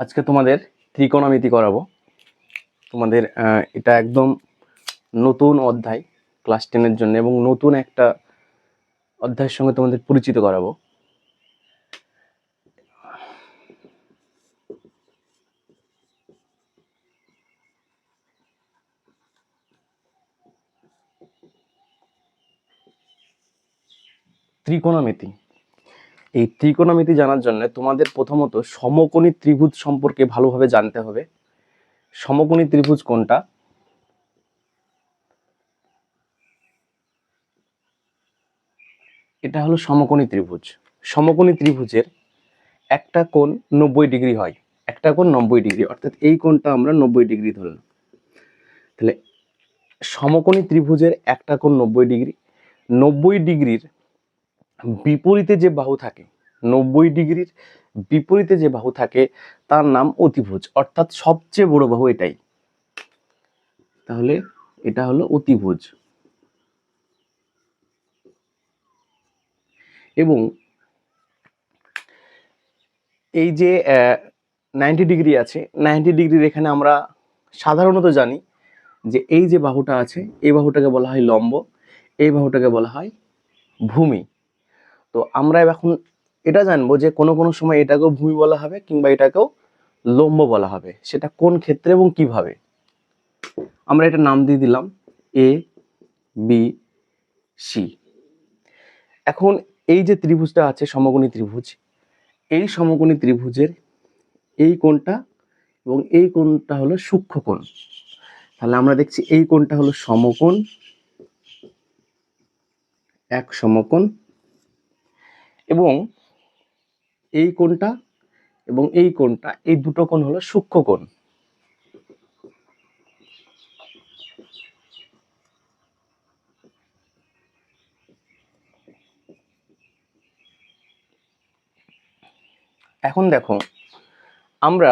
আজকে তোমাদের ত্রিকোণমিতি করাবো। তোমাদের এটা একদম নতুন অধ্যায় ক্লাস টেনের জন্য এবং নতুন একটা অধ্যায়ের সঙ্গে তোমাদের পরিচিত করাবো। ত্রিকোণমিতি। এই ত্রিকোণমিতি জানার জন্য তোমাদের প্রথমত সমকোণী ত্রিভুজ সম্পর্কে ভালোভাবে জানতে হবে। সমকোণী ত্রিভুজ কোনটা? এটা হলো সমকোণী ত্রিভুজ। সমকোণী ত্রিভুজের একটা কোণ নব্বই ডিগ্রি হয়, একটা কোণ নব্বই ডিগ্রি, অর্থাৎ এই কোণটা আমরা নব্বই ডিগ্রি ধরলাম। তাহলে সমকোণী ত্রিভুজের একটা কোণ নব্বই ডিগ্রি, নব্বই ডিগ্রির বিপরীতে যে বাহু থাকে, নব্বই ডিগ্রির বিপরীতে যে বাহু থাকে, তার নাম অতিভুজ। অর্থাৎ সবচেয়ে বড় বাহু এটাই। তাহলে এটা হলো অতিভুজ। এবং এই যে নাইনটি ডিগ্রি আছে, নাইনটি ডিগ্রির এখানে আমরা সাধারণত জানি যে এই যে বাহুটা আছে, এই বাহুটাকে বলা হয় লম্ব, এই বাহুটাকে বলা হয় ভূমি। তো আমরা এখন এটা জানব যে কোনো কোনো সময় এটাকেও ভূমি বলা হবে কিংবা এটাকেও লম্ব বলা হবে। সেটা কোন ক্ষেত্রে এবং কীভাবে? আমরা এটা নাম দিয়ে দিলাম এ বি সি এখন এই যে ত্রিভুজটা আছে, সমকোণী ত্রিভুজ, এই সমকোণী ত্রিভুজের এই কোণটা এবং এই কোণটা হলো সূক্ষ্ম কোণ। তাহলে আমরা দেখছি এই কোণটা হলো সমকোণ, এক সমকোণ এবং এই কোণটা এবং এই কোণটা, এই দুটো কোণ হলো সূক্ষ্ম কোণ। এখন দেখো, আমরা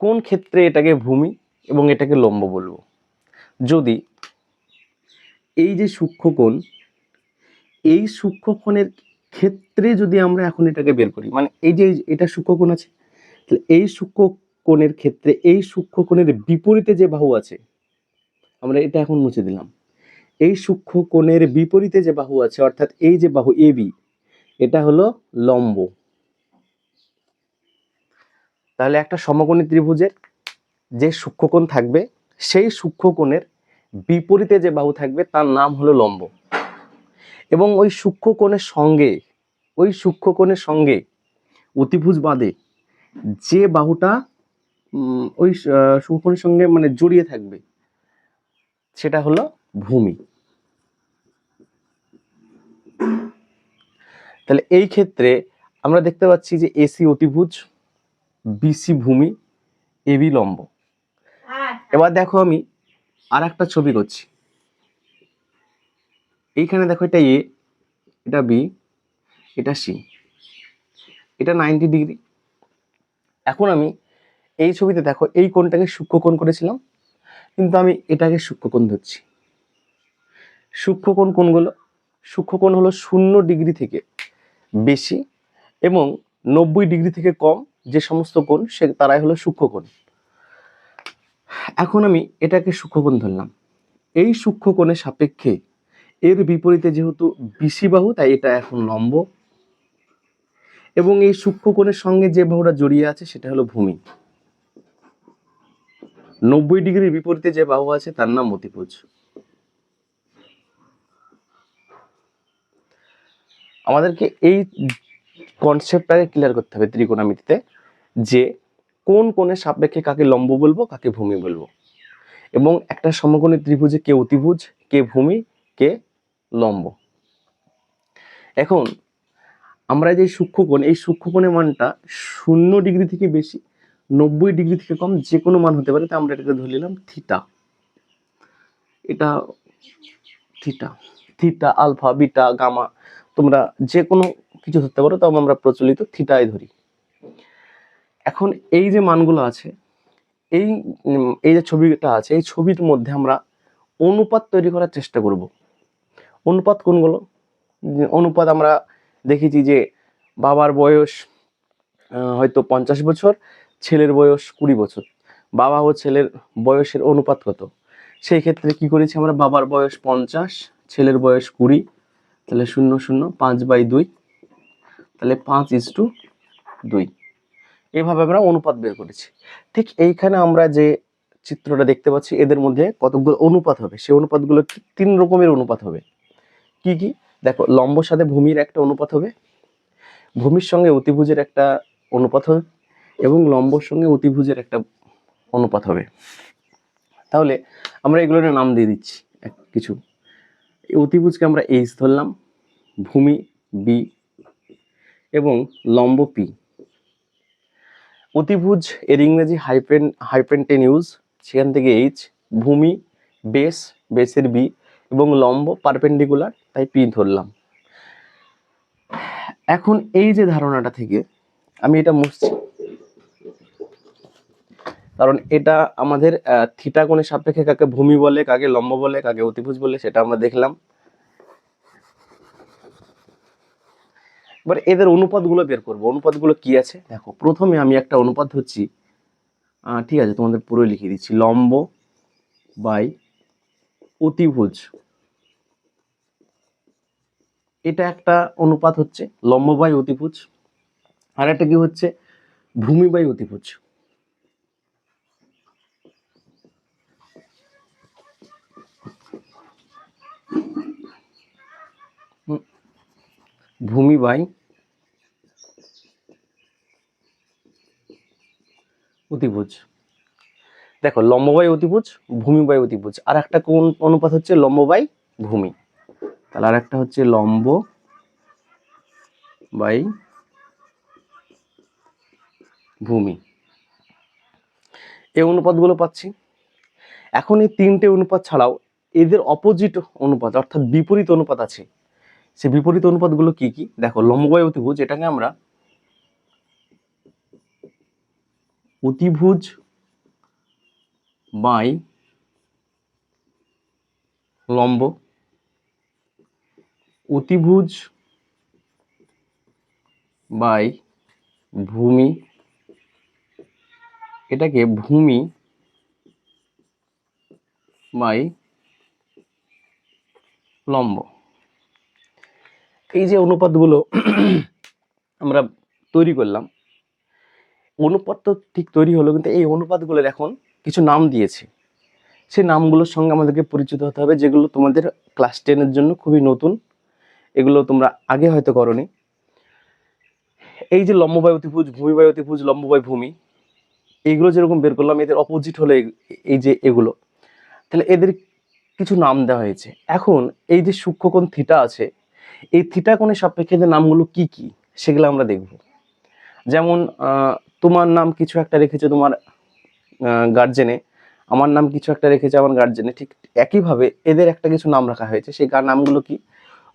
কোন ক্ষেত্রে এটাকে ভূমি এবং এটাকে লম্ব বলব? যদি এই যে সূক্ষ্ম কোণ, এই সূক্ষ্মকোণের ক্ষেত্রে যদি আমরা এখন এটাকে বের করি মানে এই যে এটা সূক্ষ্মকোণ আছে, তাহলে এই সূক্ষ্মকোণের ক্ষেত্রে, এই সূক্ষ্মকোণের বিপরীতে যে বাহু আছে, আমরা এটা এখন মুছে দিলাম। এই সূক্ষ্মকোণের বিপরীতে যে বাহু আছে, অর্থাৎ এই যে বাহু এ বি, এটা হলো লম্ব। তাহলে একটা সমকোণী ত্রিভুজের যে সূক্ষ্মকোণ থাকবে, সেই সূক্ষ্মকোণের বিপরীতে যে বাহু থাকবে, তার নাম হলো লম্ব। এবং ওই সূক্ষ্ম কোণের সঙ্গে ওই সূক্ষ্ম কোণের সঙ্গে অতিভুজ বাদে যে বাহুটা ওই আহ, সঙ্গে মানে জড়িয়ে থাকবে সেটা হলো ভূমি। তাহলে এই ক্ষেত্রে আমরা দেখতে পাচ্ছি যে এসি অতিভুজ বিসি ভূমি এবি লম্ব। এবার দেখো আমি আর একটা ছবি করছি। এইখানে দেখো এটা এ এটা বি এটা সি এটা নাইনটি ডিগ্রি এখন আমি এই ছবিতে দেখো এই কোণটাকে সূক্ষ্মকোণ করেছিলাম, কিন্তু আমি এটাকে সূক্ষ্মকোণ ধরছি। সূক্ষ্মকোণ কোনগুলো সূক্ষ্মকোণ হলো শূন্য ডিগ্রি থেকে বেশি এবং নব্বই ডিগ্রি থেকে কম যে সমস্ত কোণ, সে তারাই হলো সূক্ষ্মকোণ এখন আমি এটাকে সূক্ষ্মকোণ ধরলাম। এই সূক্ষ্মকোণের সাপেক্ষে এর বিপরীতে যেহেতু বিসি বাহু, তাই এটা এখন লম্ব। এবং এই সূক্ষ্মকোণের সঙ্গে যে বাহুটা জড়িয়ে আছে, সেটা হলো ভূমি। নব্বই ডিগ্রির বিপরীতে যে বাহু আছে, তার নাম অতিভুজ আমাদেরকে এই কনসেপ্টটাকে ক্লিয়ার করতে হবে ত্রিকোণমিতিতে, যে কোন কোণের সাপেক্ষে কাকে লম্ব বলব, কাকে ভূমি বলব। এবং একটা সমকোণী ত্রিভুজে কে অতিভুজ, কে ভূমি, কে লম্ব। এখন আমরা যে সূক্ষ্মকোণ, এই সূক্ষ্মকোণের মানটা শূন্য ডিগ্রি থেকে বেশি, নব্বই ডিগ্রি থেকে কম যে কোনো মান হতে পারে, তাই আমরা এটাকে ধরে নিলাম থিটা। এটা theta theta, alpha, beta, gamma, তোমরা যে কোনো কিছু ধরতে পারো, তবে আমরা প্রচলিত থিটাই ধরি। এখন এই যে মানগুলো আছে, এই এই যে ছবিটা আছে, এই ছবির মধ্যে আমরা অনুপাত তৈরি করার চেষ্টা করব। অনুপাত কোনগুলো? অনুপাত আমরা দেখেছি যে বাবার বয়স হয়তো পঞ্চাশ বছর, ছেলের বয়স কুড়ি বছর। বাবা ও ছেলের বয়সের অনুপাত কত? সেই ক্ষেত্রে কি করেছি আমরা? বাবার বয়স পঞ্চাশ, ছেলের বয়স কুড়ি, তাহলে শূন্য শূন্য পাঁচ বাই দুই, তাহলে পাঁচ ইস টু দুই। এভাবে আমরা অনুপাত বের করেছি। ঠিক এইখানে আমরা যে চিত্রটা দেখতে পাচ্ছি, এদের মধ্যে কতগুলো অনুপাত হবে? সেই অনুপাতগুলো তিন রকমের অনুপাত হবে? কি কি? দেখো লম্বর সাথে ভূমির একটা অনুপাত হবে, ভূমির সঙ্গে অতিভুজের একটা অনুপাত হবে এবং লম্বর সঙ্গে অতিভুজের একটা অনুপাত হবে। তাহলে আমরা এগুলোর নাম দিয়ে দিচ্ছি কিছু। অতিভুজকে আমরা এইচ ধরলাম, ভূমি বি এবং লম্ব পি অতিভুজ এর ইংরেজি হাইপেন হাইপেন্টেনিউজ সেখান থেকে এইচ ভূমি বেস বেসের বি এবং লম্ব পারপেন্ডিকুলার তাই পি ধরলাম। এখন এই যে ধারণাটা থেকে আমি এটা মুছছি। কারণ এটা আমাদের থিটা কোণের সাপেক্ষে কাকে ভূমি বলে, কাকে লম্ব বলে, কাকে অতিভুজ বলে, সেটা আমরা দেখলাম। এবার এদের অনুপাতগুলো বের করব। অনুপাতগুলো কি আছে? দেখো, প্রথমে আমি একটা অনুপাত ধরছি। ঠিক আছে, তোমাদের পুরোই লিখে দিচ্ছি। লম্ব বাই অতিভুজ। এটা একটা অনুপাত হচ্ছে লম্ববাই অতিভুজ। আর একটা কি হচ্ছে? ভূমিবাই অতিভুজ। হুম, ভূমি বাই অতিভুজ। দেখো লম্ব বাই অতিভুজ ভূমি বাই অতিভুজ। আর একটা কোন অনুপাত হচ্ছে? লম্ব বাই ভূমি। তাহলে আর একটা হচ্ছে লম্ব বাই ভূমি। এই অনুপাতগুলো পাচ্ছি। এখন এই তিনটে অনুপাত ছাড়াও এদের অপোজিট অনুপাত, অর্থাৎ বিপরীত অনুপাত আছে। সে বিপরীত অনুপাতগুলো কি কি? দেখো লম্ববায় অতিভুজ, এটাকে আমরা অতিভুজ বাই লম্ব, অতিভুজ বাই ভূমি, এটাকে ভূমি বাই লম্ব। এই যে অনুপাতগুলো আমরা তৈরি করলাম, অনুপাত তো ঠিক তৈরি হলো, কিন্তু এই অনুপাতগুলোর এখন কিছু নাম দিয়েছে। সেই নামগুলোর সঙ্গে আমাদেরকে পরিচিত হতে হবে, যেগুলো তোমাদের ক্লাস টেনের জন্য খুবই নতুন। এগুলো তোমরা আগে হয়তো করনি। এই যে লম্ববায় অতিভুজ ভূমিবায় অতিভুজ লম্ববায় ভূমি, এইগুলো যেরকম বের করলাম, এদের অপোজিট হলো এই- এই যে এগুলো। তাহলে এদের কিছু নাম দেওয়া হয়েছে। এখন এই যে সূক্ষ্মকোণ থিটা আছে, এই থিটা কোণের সাপেক্ষে যে নামগুলো কি কি, সেগুলো আমরা দেখব। যেমন তোমার নাম কিছু একটা রেখেছে তোমার গার্জেনে আমার নাম কিছু একটা রেখেছে আমার গার্জেনে ঠিক একইভাবে এদের একটা কিছু নাম রাখা হয়েছে। সেই নামগুলো কি?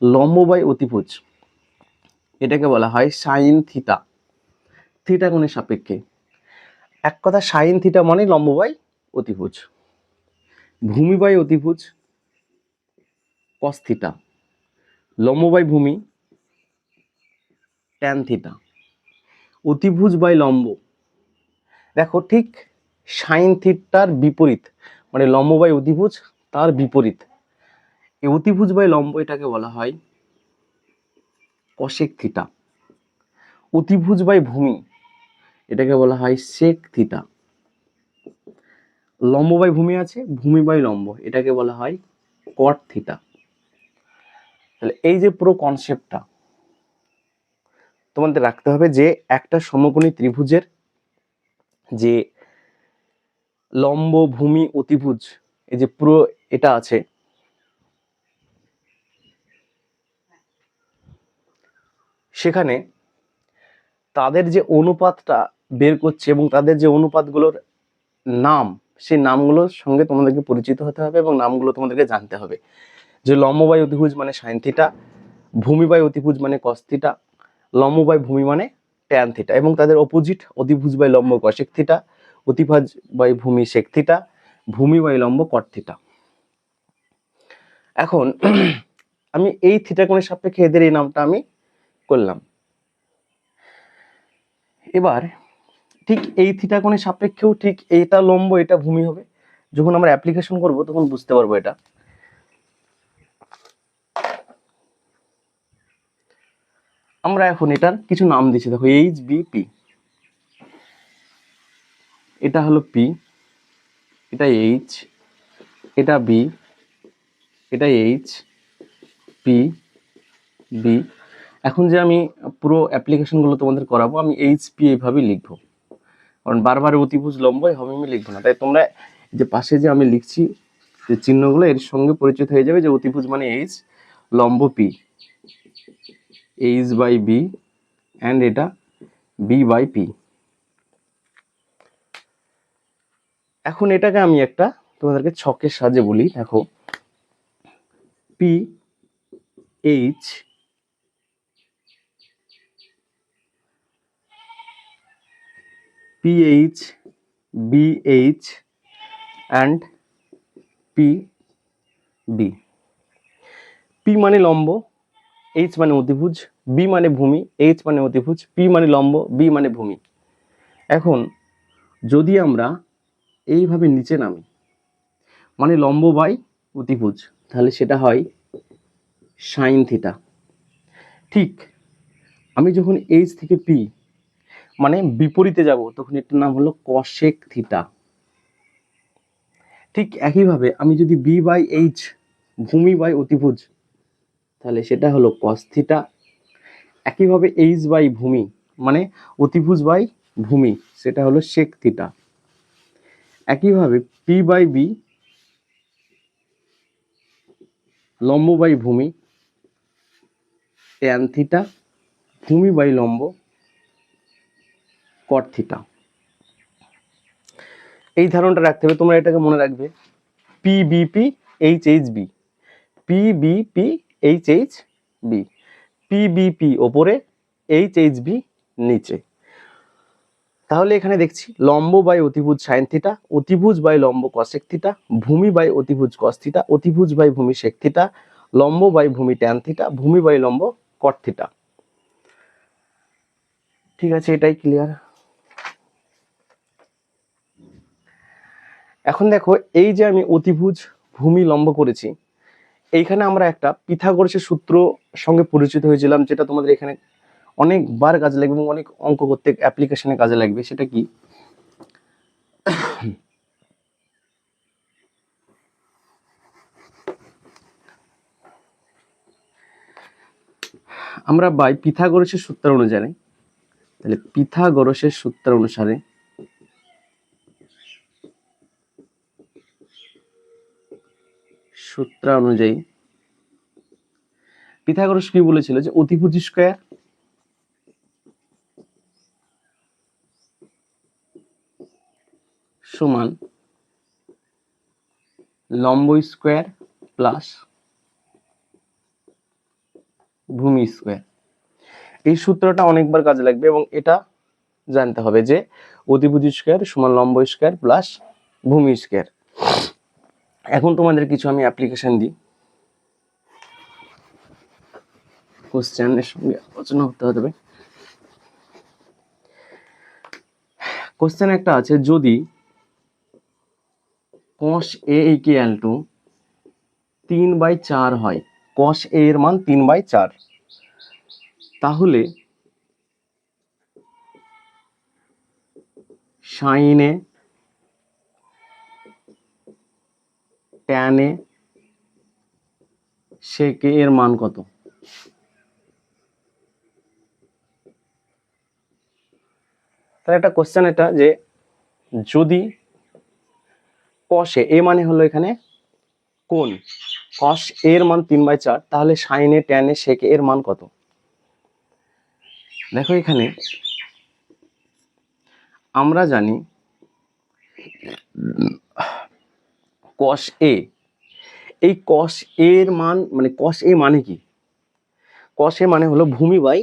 লম্ববাই অতিভুজ। এটাকে বলা হয় সাইন থিটা। থিটা কোণের সাপেক্ষে। এক কথা সাইন থিটা মানে লম্ববাই অতিভুজ। ভূমি বাই অতিভুজ কস থিটা। ভূমি ট্যান থিটা। অতিভুজ বাই লম্ব। দেখো ঠিক সাইন থিটার বিপরীত মানে লম্ব বাই অতিভুজ তার বিপরীত। এই অতিভুজ বাই লম্ব এটাকে বলা হয় কশেক থিটা অতিভুজ বাই ভূমি, এটাকে বলা হয় সেক থিটা লম্ব বাই ভূমি আছে, ভূমি বাই লম্ব, এটাকে বলা হয় কট থিটা তাহলে এই যে পুরো কনসেপ্টটা তোমাদের রাখতে হবে যে একটা সমকোণী ত্রিভুজের যে লম্ব ভূমি অতিভুজ, এই যে পুরো এটা আছে। সেখানে তাদের যে অনুপাতটা বের করছে এবং তাদের যে অনুপাতগুলোর নাম, সেই নামগুলোর সঙ্গে তোমাদেরকে পরিচিত হতে হবে এবং নামগুলো তোমাদেরকে জানতে হবে। যে লম্ববাই অতিভুজ মানে সাইন থিটা, ভূমিবাই অতিভুজ মানে কস থিটা, লম্ববাই ভূমি মানে ট্যান থিটা এবং তাদের অপোজিট অতিভুজ বাই লম্ব কশেক থিটা অতিভাজ বাই ভূমি সেক ভূমি বাই লম্ব কট থিটা। এখন আমি এই থিটা কোণের সাপেক্ষে এদের এই নামটা আমি করলাম। এবার ঠিক এই থিটা কোণের সাপেক্ষেও ঠিক এটা লম্ব, এটা ভূমি হবে। যখন আমরা অ্যাপ্লিকেশন করব, তখন বুঝতে পারব এটা। আমরা এখন এটার কিছু নাম দিচ্ছি। দেখো এইচ বি পি এটা হলো পি এটা এইচ এটা বি এটা এইচ পি বি এখন যে আমি পুরো অ্যাপ্লিকেশনগুলো তোমাদের করাবো, আমি এইচ পি এইভাবেই লিখব। কারণ বারবার অতিভুজ লম্ব হবে, আমি লিখব না। তাই তোমরা যে পাশে যে আমি লিখছি, যে চিহ্নগুলো, এর সঙ্গে পরিচিত হয়ে যাবে যে অতিভুজ মানে এইচ লম্ব P H by B and এটা বি বাই পি এখন এটাকে আমি একটা তোমাদেরকে ছকের সাহায্যে বলি, দেখো। P H PH BH and P B P মানে লম্ব এইচ মানে অতিভুজ বি মানে ভূমি এইচ মানে অতিভুজ পি মানে লম্ব বি মানে ভূমি। এখন যদি আমরা এইভাবে নিচে নামি। মানে লম্ব বাই অতিভুজ। তাহলে সেটা হয় সাইন থিটা। ঠিক, আমি যখন এইচ থেকে পি মানে বিপরীতে যাব, তখন এটার নাম হলো কশেক থিটা। ঠিক একইভাবে আমি যদি বি বাই এইচ, ভূমি বাই অতিভুজ, তাহলে সেটা হলো কস থিটা। একইভাবে এইচ বাই ভূমি মানে অতিভুজ বাই ভূমি, সেটা হলো সেক থিটা। একইভাবে পি বাই বি লম্ব বাই ভূমি ট্যান থিটা ভূমি বাই লম্ব কট থিটা এই ধারণাটা রাখতে হবে, তোমরা এটাকে মনে রাখবে। P BP H H B P BP H H B P BP ওপরে এইচ এইচ বি নিচে। তাহলে এখানে দেখছি লম্ব বাই অতিভুজ সাইন থিটা, অতিভুজ বাই লম্ব কসেক থিটা, ভূমি বাই অতিভুজ কস থিটা, অতিভুজ বাই ভূমি সেক থিটা, লম্ব বাই ভূমি ট্যান থিটা, ভূমি বাই লম্ব কট থিটা। ঠিক আছে, এটাই ক্লিয়ার এখন দেখো, এই যে আমি অতিভুজ, ভূমি, লম্ব করেছি, এইখানে আমরা একটা পিথাগোরাসের সূত্র সঙ্গে পরিচিত হয়েছিলাম, যেটা তোমাদের এখানে অনেকবার কাজে লাগবে এবং অনেক অঙ্ক করতে অ্যাপ্লিকেশনে কাজে লাগবে, সেটা কি? আমরা বাই পিথাগোরাসের সূত্র অনুযায়ী তাহলে পিথাগোরাসের সূত্র অনুসারে সূত্র অনুযায়ী পিথাগোরাস কি বলেছিল যে অতিভুজ স্কয়ার সমান লম্ব স্কয়ার প্লাস ভূমি স্কয়ার। এই সূত্রটা অনেকবার কাজে লাগবে এবং এটা জানতে হবে যে অতিভুজ স্কয়ার সমান লম্ব স্কয়ার প্লাস ভূমি স্কয়ার। এখন তোমাদের কিছু আমি অ্যাপ্লিকেশন দিই। কোশ্চেনের সঙ্গে আলোচনা হতে হবে। কোশ্চেন একটা আছে, যদি কস এ ইকুয়াল টু তিন বাই চার হয়। কস এ এর মান তিন বাই চার। তাহলে সাইনে ট্যানে সেকে এর মান কত? তাহলে একটা কোশ্চেন এটা যে যদি কষে এ মানে হলো এখানে কোন কস এর মান তিন বাই চার, তাহলে সাইনে ট্যানে সেকে এর মান কত? দেখো এখানে আমরা জানি কস এ এই কস এর মান মানে কস এ মানে কি? কস মানে হলো ভূমি বাই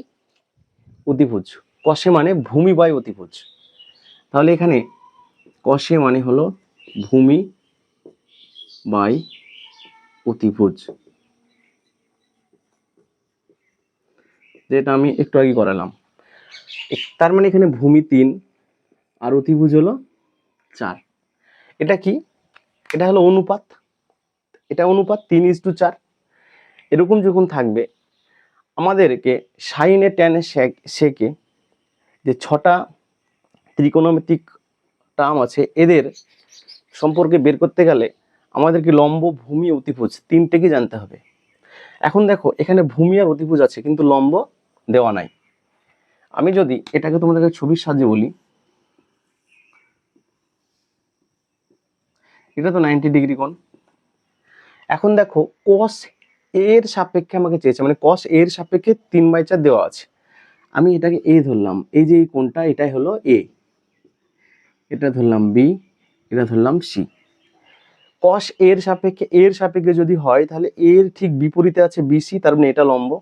অতিভুজ। কষে মানে ভূমি বাই অতিভুজ। তাহলে এখানে কষে মানে হলো ভূমি বাই অতিভুজ। যেটা আমি একটু আগে করালাম। তার মানে এখানে ভূমি তিন আর অতিভুজ হলো চার। এটা কি? এটা হলো অনুপাত। এটা অনুপাত তিন ইস টু চার। এরকম যখন থাকবে, আমাদেরকে সাইনে ট্যানে সেকে যে ছটা ত্রিকোণমিতিক টার্ম আছে, এদের সম্পর্কে বের করতে গেলে আমাদেরকে লম্ব ভূমি অতিভুজ তিনটেকে জানতে হবে? এখন দেখো, এখানে ভূমি আর অতিভুজ আছে, কিন্তু লম্ব দেওয়া নাই। আমি যদি এটাকে তোমাদেরকে ছবির সাহায্যে বলি, এটা তো নাইনটি ডিগ্রি কোণ। এখন দেখো কস এর সাপেক্ষে আমাকে চেয়েছে মানে কস এর সাপেক্ষে তিন বাই চার দেওয়া আছে। আমি এটাকে এ ধরলাম, এই যে এই কোণটা, এটাই হলো এ এটা ধরলাম বি এটা ধরলাম সি। কস এর সাপেক্ষে এর সাপেক্ষে যদি হয়, তাহলে এর ঠিক বিপরীতে আছে বিসি তার মানে এটা লম্ব।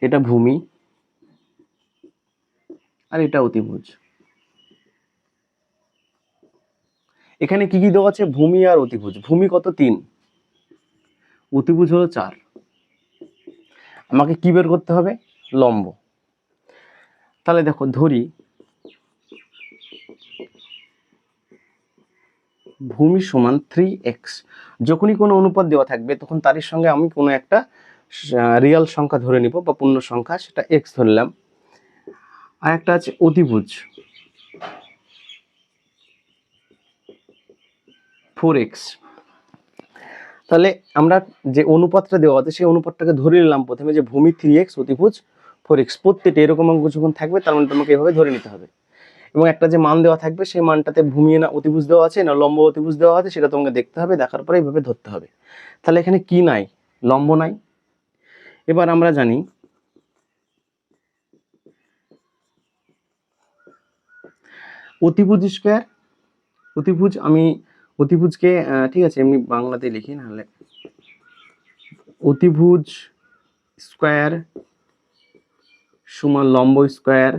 এটা ভূমি। আর এটা অতিভুজ। এখানে কি কি দেওয়া আছে? ভূমি আর অতিভুজ। ভূমি কত? তিন। অতিভুজ হলো চার। আমাকে কি বের করতে হবে? লম্ব। তাহলে দেখো, ধরি ভূমি সমান থ্রি এক্স যখনই কোনো অনুপাত দেওয়া থাকবে, তখন তারই সঙ্গে আমি কোনো একটা রিয়াল সংখ্যা ধরে নিব বা পূর্ণ সংখ্যা, সেটা এক্স ধরলাম। আর একটা আছে অতিভুজ ফোর এক্স তাহলে আমরা যে অনুপাতটা দেওয়া আছে, সেই অনুপাতটাকে ধরে নিলাম প্রথমে যে ভূমি থ্রি এক্স অতিভুজ ফোর এক্স প্রত্যেকটা এরকম অঙ্ক যখন থাকবে, তার মানে তোমাকে এভাবে ধরে নিতে হবে। এবং একটা যে মান দেওয়া থাকবে, সেই মানটাতে ভূমি না, অতিভুজ দেওয়া আছে, না লম্ব অতিভুজ দেওয়া আছে, সেটা তোমাকে দেখতে হবে, দেখার পরে এইভাবে ধরতে হবে। তাহলে এখানে কি নাই? লম্ব নাই। এবার আমরা জানি অতিভুজ স্কোয়ার অতিভুজ আমি, অতিভুজকে ঠিক আছে, এমনি বাংলাতে লিখি, নাহলে অতিভুজ স্কোয়ার সমান লম্ব স্কোয়ার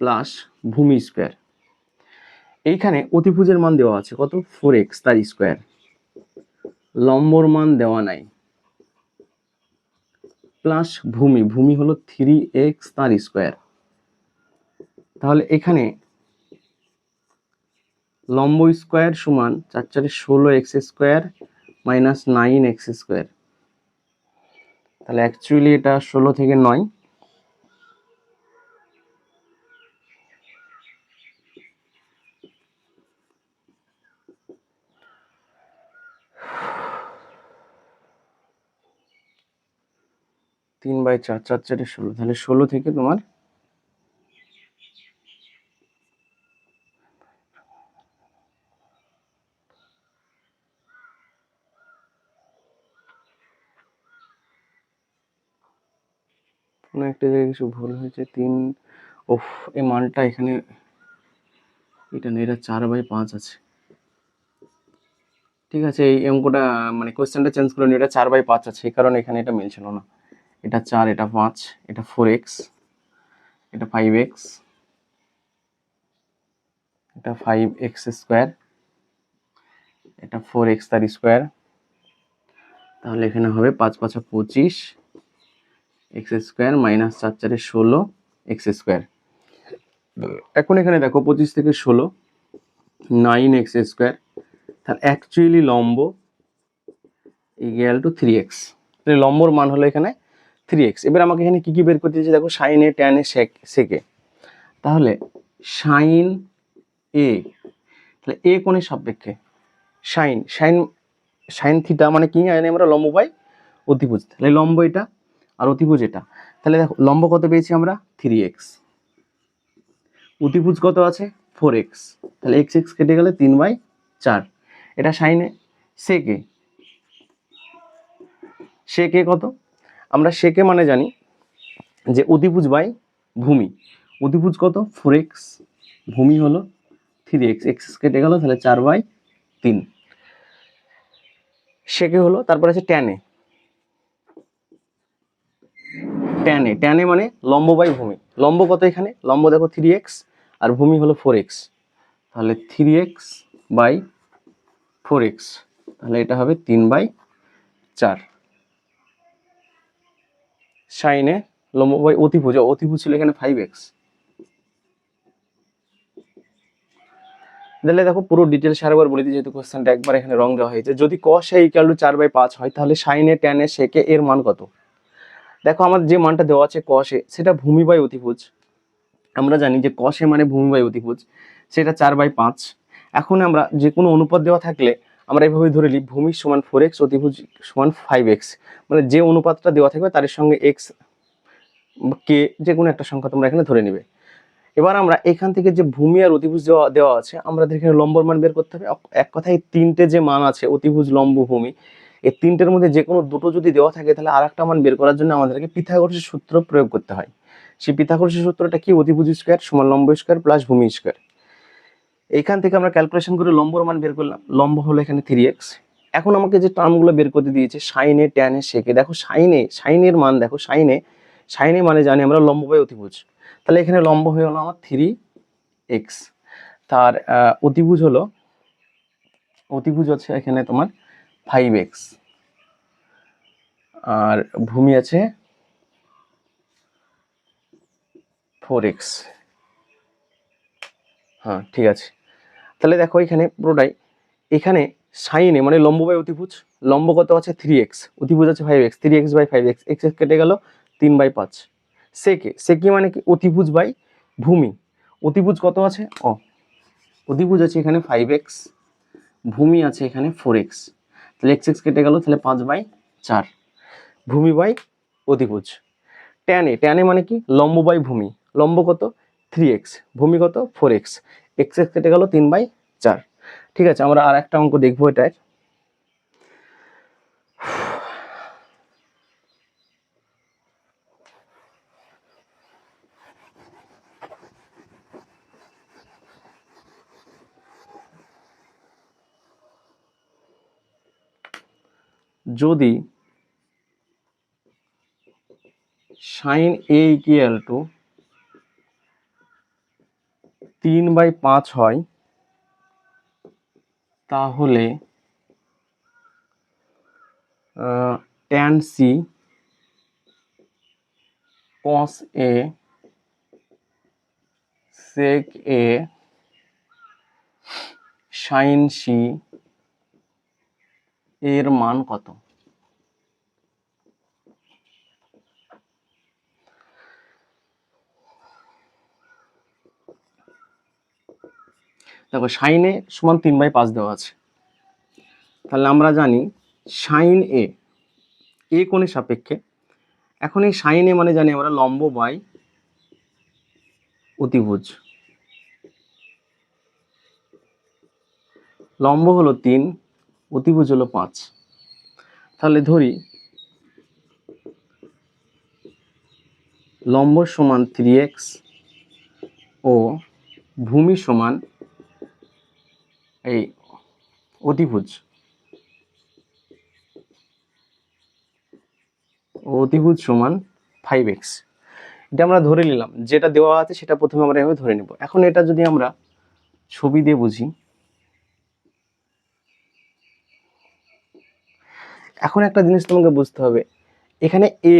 প্লাস ভূমি স্কোয়ার এইখানে অতিভুজের মান দেওয়া আছে কত? ফোর এক্স তার স্কোয়ার লম্বর মান দেওয়া নাই। প্লাস ভূমি ভূমি হলো থ্রি এক্স তার স্কোয়ার তাহলে এখানে লম্ব স্কোয়ার সমান চার চারে ষোলো x square minus nine x square তাহলে অ্যাকচুয়ালি এটা ষোলো থেকে নয়। তিন বাই চার চার চারে ষোলো। তাহলে ষোলো থেকে তোমার কোনো একটা জায়গায় কিছু ভুল হয়েছে তিন ওফ এই মানটা এখানে এটা না এটা চার বাই পাঁচ আছে। ঠিক আছে এই অঙ্কটা মানে কোয়েশ্চেনটা চেঞ্জ করে নিই, এটা চার বাই পাঁচ আছে এই কারণে এখানে এটা মিলছিল না। এটা চার, এটা পাঁচ, এটা ফোর এক্স এটা ফাইভ এক্স এটা ফাইভ এক্স স্কোয়ার এটা ফোর এক্স তার স্কোয়ার তাহলে এখানে হবে পাঁচ পাঁচা পঁচিশ এক্স স্কোয়ার মাইনাস চার চারে ষোলো এক্স স্কোয়ার এখন এখানে দেখো পঁচিশ থেকে ষোলো নাইন এক্স স্কোয়ার তার অ্যাকচুয়ালি লম্ব ইকুয়াল টু থ্রি এক্স লম্বর মান হলো এখানে থ্রি এক্স এবার আমাকে এখানে কী কী বের করতে দিয়েছে দেখো সাইন ট্যান সেক সেকে তাহলে সাইন এ। তাহলে এ কোণের সাপেক্ষে সাইন সাইন সাইন থিটা মানে কি? জানি আমরা লম্ব পাই অতিভুজ। তাহলে লম্ব এটা আর অতিভুজ এটা। তাহলে দেখো, লম্ব কত পেয়েছি আমরা? থ্রি এক্স অতিভুজ কত আছে? ফোর এক্স তাহলে এক্স এক্স কেটে গেলে তিন বাই চার। এটা সাইনে সেকে সেকে কত? আমরা মানে জানি? যে অতিভুজ বাই ভূমি। অতিভুজ কত? ফোর এক্স ভূমি হলো থ্রি এক্স এক্স কেটে গেল, তাহলে চার বাই তিন। সেকে হলো? তারপর আছে ট্যানে ট্যানে ট্যানে মানে লম্ব বাই ভূমি। লম্ব কত এখানে? লম্ব দেখো থ্রি এক্স আর ভূমি হলো ফোর এক্স তাহলে three x by four x তাহলে এটা হবে তিন বাই চার। সাইনে লম্ব বাই অতিভুজ। অতিভুজ ছিল এখানে ফাইভ এক্স তাহলে দেখো পুরো ডিটেলস আরেকবার বলে দিই, যেহেতু কোশ্চেনটা একবার এখানে রং দেওয়া হয়েছে। যদি এ ইকাল টু চার বাই পাঁচ হয়, তাহলে সাইনে ট্যানে সেকে এর মান কত? দেখো আমার যে মানটা দেওয়া আছে কষে সেটা ভূমি বাই অতিভুজ। আমরা জানি যে কষে মানে ভূমি বাই অতিভুজ, সেটা চার বাই পাঁচ। এখন আমরা যে কোনো অনুপাত দেওয়া থাকলে আমরা এইভাবে ধরে নিই, ভূমি সমান ফোর এক্স অতিভুজ সমান ফাইভ এক্স মানে যে অনুপাতটা দেওয়া থাকবে তার সঙ্গে এক্স কে যে কোনো একটা সংখ্যা তোমরা এখানে ধরে নিবে। এবার আমরা এখান থেকে যে ভূমি আর অতিভুজ দেওয়া দেওয়া আছে, আমাদের এখানে লম্বর মান বের করতে হবে। এক- এক কথায় তিনটে যে মান আছে, অতিভুজ, লম্ব, ভূমি, এই তিনটের মধ্যে যে কোনো দুটো যদি দেওয়া থাকে তাহলে আর একটা মান বের করার জন্য আমাদেরকে পিথাগোরাসের সূত্র প্রয়োগ করতে হয়। সেই পিথাগোরাসের সূত্রটা কি? অতিভুজ স্কোয়ার সমান লম্ব স্কোয়ার প্লাস ভূমি স্কোয়ার এইখান থেকে আমরা ক্যালকুলেশন করে লম্বর মান বের করলাম। লম্ব হলো এখানে থ্রি এক্স এখন আমাকে যে টার্মগুলো বের করতে দিয়েছে সাইনে ট্যানে সেকে দেখো সাইনে সাইনের মান দেখো সাইনে সাইনে মানে জানি আমরা লম্ব হয়ে অতিভুজ। তাহলে এখানে লম্ব হয়ে হলো আমার থ্রি এক্স তার অতিভুজ হলো, অতিভুজ আছে এখানে তোমার ফাইভ এক্স আর ভূমি আছে ফোর এক্স হ্যাঁ ঠিক আছে। তাহলে দেখো এখানে পুরোটাই। এখানে সাইনে মানে লম্ব বাই অতিভুজ, লম্ব কত আছে? থ্রি এক্স অতিভুজ আছে five x three x by five x x কেটে গেল তিন বাই পাঁচ। সেকে সেকে মানে কি? অতিভুজ বাই ভূমি। অতিভুজ কত আছে? অ, অতিভুজ আছে এখানে ফাইভ এক্স ভূমি আছে এখানে ফোর এক্স তাহলে এক্স এক্স কেটে গেল, তাহলে পাঁচ বাই চার। ভূমি বাই অতিভুজ। ট্যানে ট্যানে মানে কি? লম্ব বাই ভূমি। লম্ব কত? থ্রি এক্স ভূমি কত? ফোর এক্স এক্স এক্স কেটে গেল তিন বাই চার। ঠিক আছে, আমরা আর একটা অঙ্ক দেখব এটার। যদি সাইন এ ইকুয়াল টু তিন বাই পাঁচ হয়, তাহলে tan C cos A sec A sine C এর মান কত? দেখো সাইনে সমান তিন বাই পাঁচ দেওয়া আছে। তাহলে আমরা জানি সাইন এ এ কোণের সাপেক্ষে, এখন এই সাইন এ মানে জানি আমরা লম্ব বাই অতিভুজ। লম্ব হলো তিন, অতিভুজ হলো পাঁচ। তাহলে ধরি, লম্ব সমান থ্রি এক্স ও ভূমি সমান এই অতিভুজ। অতিভুজ সমান ফাইভ এক্স এটা আমরা ধরে নিলাম, যেটা দেওয়া আছে সেটা প্রথমে আমরা এভাবে ধরে নেব। এখন এটা যদি আমরা ছবি দিয়ে বুঝি। এখন একটা জিনিস তোমাকে বুঝতে হবে, এখানে এ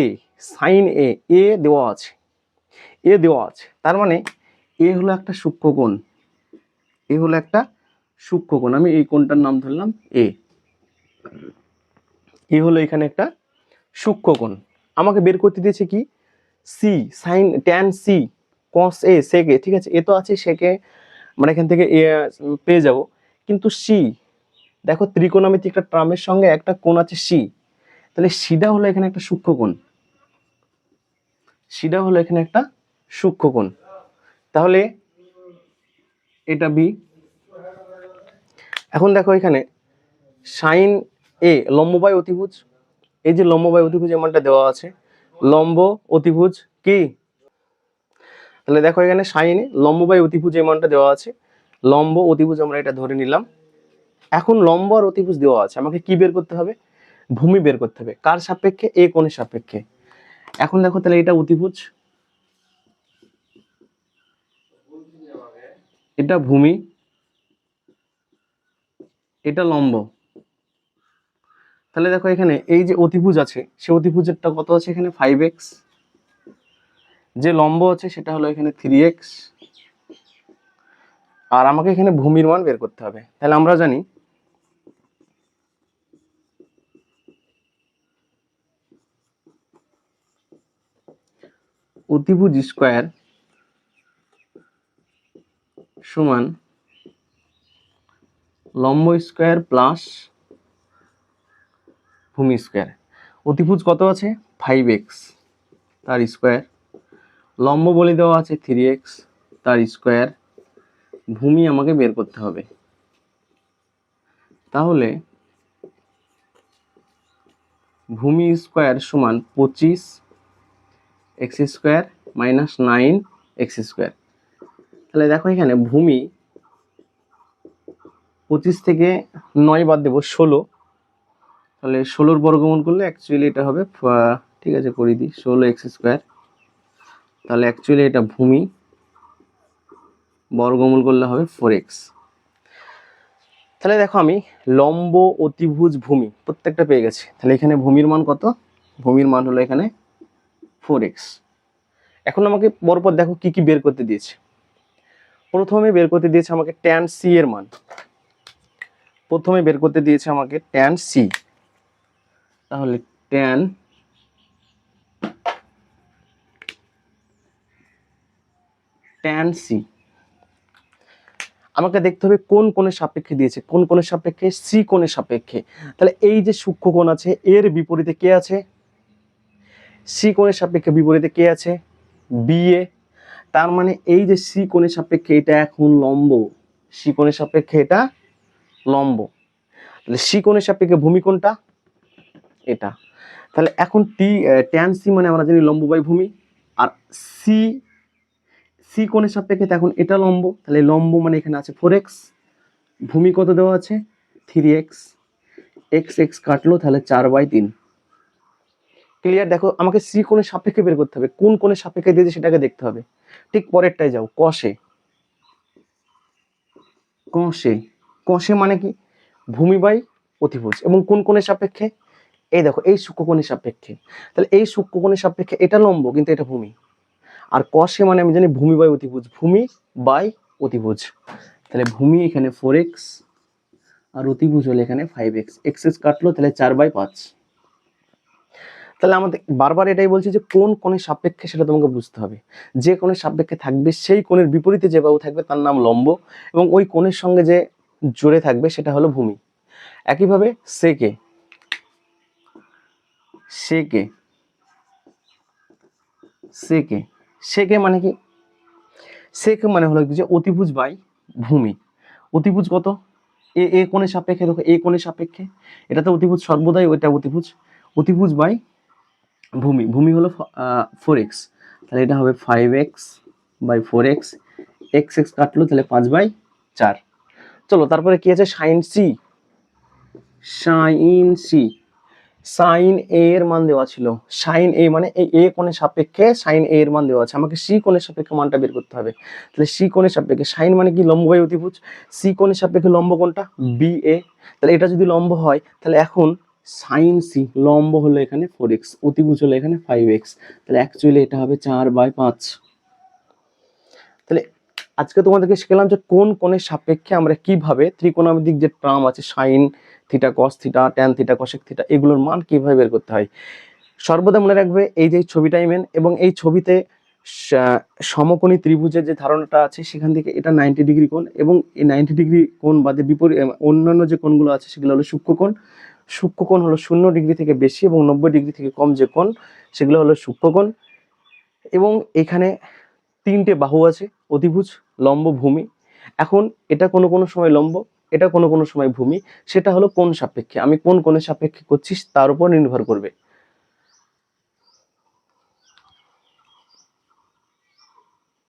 সাইন এ এ দেওয়া আছে। এ দেওয়া আছে। তার মানে এ হলো একটা সূক্ষ্মকোণ এ হলো একটা সূক্ষ্মকোণ আমি এই কোণটার নাম ধরলাম এ এ হলো এখানে একটা সূক্ষ্মকোণ আমাকে বের করতে দিয়েছে কি? C sine tan C cos A সেকে ঠিক আছে? এ তো আছে সেকে আমরা এখান থেকে এ পেয়ে যাব। কিন্তু সি দেখো ত্রিকোণমিতি একটা ট্রামের সঙ্গে একটা কোণ আছে সি তাহলে সিডা হলো এখানে একটা সূক্ষ্মকোণ সিডা হলো এখানে একটা সূক্ষ্মকোণ তাহলে এটা বি এখন দেখো এখানে সাইন এ লম্ববাই অতিভুজ। এই যে লম্ববাই অতিভুজ এমনটা দেওয়া আছে। লম্ব অতিভুজ কি? তাহলে দেখো এখানে সাইনে লম্ববাই অতিভুজ এমনটা দেওয়া আছে। লম্ব অতিভুজ আমরা এটা ধরে নিলাম। এখন লম্ব আর অতিভুজ দেওয়া আছে। আমাকে কি বের করতে হবে? ভূমি বের করতে হবে। কার সাপেক্ষে? এ কোণের সাপেক্ষে। এখন দেখো তাহলে এটা অতিভুজ। এটা ভূমি। এটা লম্ব। তাহলে দেখো এখানে এই যে অতিভুজ আছে, সে অতিভুজেরটা কত আছে এখানে? ফাইভ এক্স যে লম্ব আছে সেটা হলো এখানে থ্রি এক্স আর আমাকে এখানে ভূমির মান বের করতে হবে। তাহলে আমরা জানি অতিভুজ স্কোয়ার সমান লম্ব স্কোয়ার প্লাস ভূমি স্কোয়ার। অতিভুজ কত আছে? ফাইভ এক্স তার স্কোয়ার। লম্ব বলে দেওয়া আছে থ্রি এক্স তার স্কোয়ার। ভূমি আমাকে বের করতে হবে। তাহলে ভূমি স্কোয়ার সমান পঁচিশ x square minus nine x square. তাহলে দেখো এখানে ভূমি পঁচিশ থেকে নয় বাদ দেবো, ষোলো। তাহলে ষোলোর বর্গমূল করলে অ্যাকচুয়ালি এটা হবে ঠিক আছে, করে দিই, ষোলো এক্স স্কোয়ার। তাহলে অ্যাকচুয়ালি এটা ভূমি, বর্গমূল করলে হবে ফোর এক্স। তাহলে দেখো আমি লম্ব অতিভুজ ভূমি, প্রত্যেকটা পেয়ে গেছি। তাহলে এখানে ভূমির মান কত? ভূমির মান হলো এখানে ফোর এক্স। এখন আমাকে পরপর দেখো কি কি বের করতে দিয়েছে। প্রথমে বের করতে দিয়েছে আমাকে ট্যান সি এর মান। প্রথমে বের করতে দিয়েছে আমাকে ট্যান সি তাহলে ট্যান ট্যান সি আমাকে দেখতে হবে কোন কোণের সাপেক্ষে দিয়েছে, কোন কোণের সাপেক্ষে সি কোণের সাপেক্ষে। তাহলে এই যে সূক্ষ্ম কোণ আছে, এর বিপরীতে কে আছে? সি কোণের সাপেক্ষে বিপরীতে কে আছে? B A. তার মানে এই যে সি কোণের সাপেক্ষে এটা এখন লম্ব সি কোণের সাপেক্ষে এটা লম্ব। তাহলে সি কোণের সাপেক্ষে ভূমি কোনটা এটা। তাহলে এখন টি ট্যান সি মানে আমরা জানি লম্ব বাই ভূমি। আর সি সি কোণের সাপেক্ষে এখন এটা লম্ব। তাহলে লম্ব মানে এখানে আছে ফোর এক্স ভূমি কত দেওয়া আছে? থ্রি এক্স এক্স এক্স কাটলো, তাহলে চার বাই তিন। ক্লিয়ার দেখো, আমাকে সি কোণের সাপেক্ষে বের করতে হবে। কোন কোণের সাপেক্ষে দিয়েছে সেটাকে দেখতে হবে। ঠিক পরেরটায় যাও। কষে কষে কষে মানে কি? ভূমি বাই অতিভুজ। এবং কোন কোণের সাপেক্ষে? এই দেখো, এই সূক্ষ্মকোণের সাপেক্ষে। তাহলে এই সূক্ষ্মকোণের সাপেক্ষে এটা লম্ব, কিন্তু এটা ভূমি। আর কষে মানে আমি জানি ভূমি বাই অতিভুজ। ভূমি বাই অতিভুজ। তাহলে ভূমি এখানে ফোর এক্স আর অতিভুজ হলে এখানে ফাইভ এক্স এক্স এক্স কাটলো, তাহলে চার বাই পাঁচ। তাহলে আমাদের বারবার এটাই বলছি যে কোন কোণের সাপেক্ষে সেটা তোমাকে বুঝতে হবে। যে কোণের সাপেক্ষে থাকবে সেই কোণের বিপরীতে যে বাহু থাকবে তার নাম লম্ব। এবং ওই কোণের সঙ্গে যে জুড়ে থাকবে সেটা হলো ভূমি। একইভাবে সেকে সেকে সেকে সেকে মানে কি? সেকে মানে হলো যে অতিভুজ বাই ভূমি। অতিভুজ কত? এ এ কোণের সাপেক্ষে, দেখো এ কোণের সাপেক্ষে। এটা তো অতিভুজ সর্বদাই, ওইটা অতিভুজ। অতিভুজ বাই ভূমি। ভূমি হলো ফোর এক্স তাহলে এটা হবে five x by four x x x কাটলো, তাহলে পাঁচ বাই চার। চলো, তারপরে কি আছে? Sine C. Sine C. Sine A এর মান দেওয়া ছিল। সাইন এ মানে এই এ কোণের সাপেক্ষে সাইন এ এর মান দেওয়া আছে। আমাকে সি কোণের সাপেক্ষে মানটা বের করতে হবে। তাহলে সি কোণের সাপেক্ষে, সাইন মানে কি? লম্ব বাই অতিভুজ। সি কোণের সাপেক্ষে লম্ব কোনটা বি এ। তাহলে এটা যদি লম্ব হয়, তাহলে এখন সাইন সি, লম্ব হলো এখানে ফোর এক্স অতিভুজ হলো এখানে ফাইভ এক্স তাহলে অ্যাকচুয়ালি এটা হবে চার বাই পাঁচ। আজকে তোমাদেরকে শিখলাম যে কোন কোণের সাপেক্ষে আমরা কীভাবে ত্রিকোণামিতিক যে ট্রাম আছে, sine, theta, cos theta, tan theta, cosec theta, এগুলোর মান কীভাবে বের করতে হয়? সর্বদা মনে রাখবে এই যে ছবিটাই মেন এবং এই ছবিতে সমকোণী ত্রিভুজের যে ধারণাটা আছে, সেখান থেকে এটা নাইনটি ডিগ্রি কোণ এবং এই নাইনটি ডিগ্রি কোণ বাদে বিপরীত অন্যান্য যে কোণগুলো আছে, সেগুলো হলো সূক্ষ্মকোণ সূক্ষ্মকোণ হলো শূন্য ডিগ্রি থেকে বেশি এবং নব্বই ডিগ্রি থেকে কম যে কোণ, সেগুলো হলো সূক্ষ্মকোণ এবং এখানে তিনটে বাহু আছে। অতিভুজ লম্ব ভূমি। এখন এটা কোনো কোনো সময় লম্ব, এটা কোনো কোনো সময় ভূমি। সেটা হলো কোন সাপেক্ষে। আমি কোন কোণের সাপেক্ষে করছি, তার উপর নির্ভর করবে।